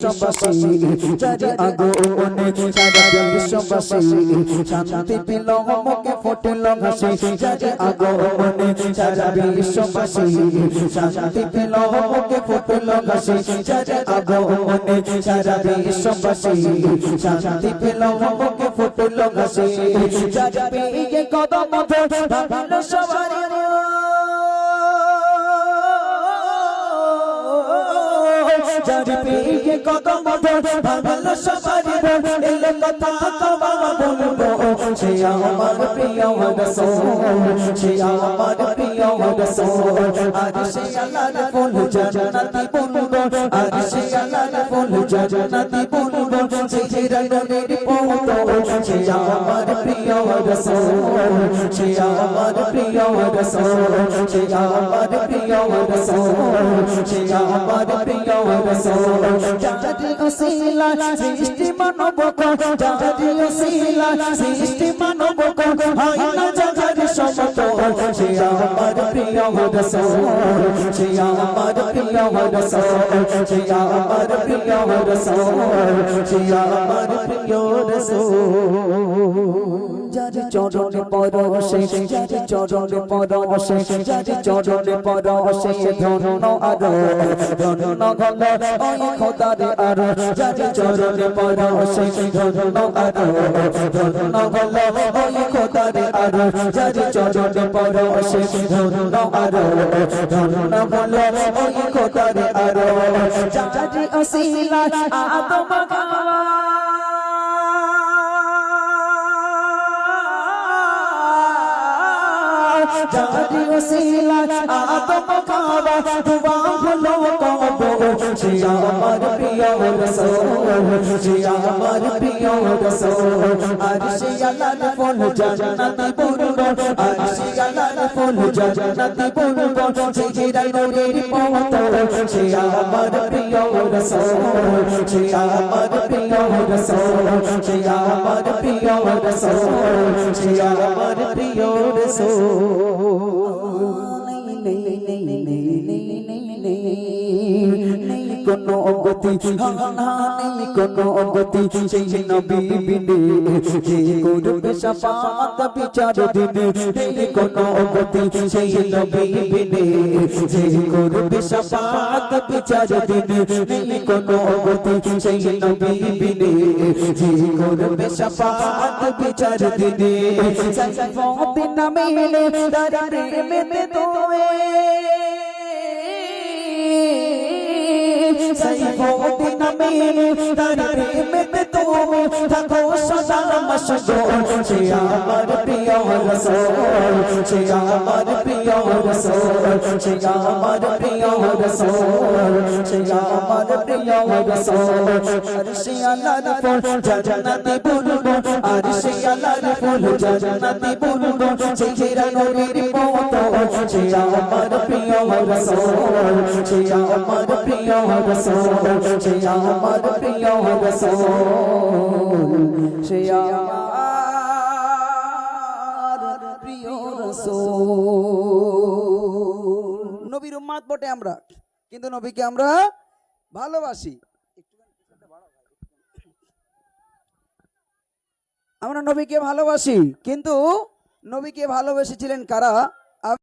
বিশ্ববাসী চারি আগুনে সারা বিশ্ববাসী শান্তি পেল মুখে ফুটল হাসি চারি আগুনে সারা বিশ্ববাসী শান্তি পেল মুখে ফুটল হাসি চারি আগুনে সারা বিশ্ববাসী শান্তি পেল মুখে ফুটল হাসি চারি বিয়ে কদম ভাবিল সবারই যার কদম ভালো সবারই এলো কথা তোমার বলব সে আমার প্রিয় রসোল সে আমার প্রিয় রসোল আর সে আল্লাহর ফুল জান্নাতি বলব আর সে আল্লাহর ফুল জান্নাতি বলব সে রঙের পৌত সে আমার প্রিয় রসোল সে আমার প্রিয় রসোল সে আমার প্রিয় রসোল সে আমার প্রিয় রসোল জাতি অসিলা সৃষ্টি মানব জাতি অসিলা সৃষ্টি মানব সমত সে আমার প্রিয় রসোল সে আমার প্রিয় রসোল সে আমার প্রিয় রসোল সে আমার প্রিয় রসোল যারে চরণে পরশে যারে চরণে পরশে যারে চরণে পরশে ধন্য আরও ধন্য গল ওই খোদারে আরও যারে চরণে পরশে ধন্য আরও ধন্য গল ওই খোদারে আরও, যারে চরণে পরশে ধন্য আরও ধন্য গল ওই খোদারে আরও। যারে অসিলা আদম জারি ওসিলা আদম কাবা দুয়া হলো কবর, সে আমার প্রিয় রসূল সে আমার প্রিয় রসূল আর সে ফুল জান্নাতি বলব আর সে ফুল জান্নাতি বলব সে জিরাই নূরের পথ সে আমার প্রিয় রসূল সে আমার প্রিয় রসূল সে আমার প্রিয় রসূল সে আমার প্রিয় কোন অগতি। নেই কোন অগতি, সেই নবী বিনে। যে করবে সাফাত বিচার দিনে। নেই কোন অগতি, সেই নবী বিনে। যে করবে সাফাত বিচার দিনে। নেই কোন অগতি, সেই নবী বিনে। যে করবে সাফাত বিচার দিনে। সাফাত নামে তার প্রেমেতে তোয়ে সাইফুদ্দিন নামে তার প্রেমেতে তুমি থাকো সদা মশগুল সে আমার প্রিয় রসূল সে আমার প্রিয় রসূল সে আমার প্রিয় রসূল সে আমার প্রিয় রসূল আর সে ফুল জান্নাতি বলব আর সে ফুল জান্নাতি বলব সে হিরা নূরের পথ সে আমার প্রিয় নবীর উম্মাদ বটে আমরা কিন্তু নবীকে আমরা ভালোবাসি আমরা নবীকে ভালোবাসি, কিন্তু নবীকে ভালোবেসেছিলেন কারা?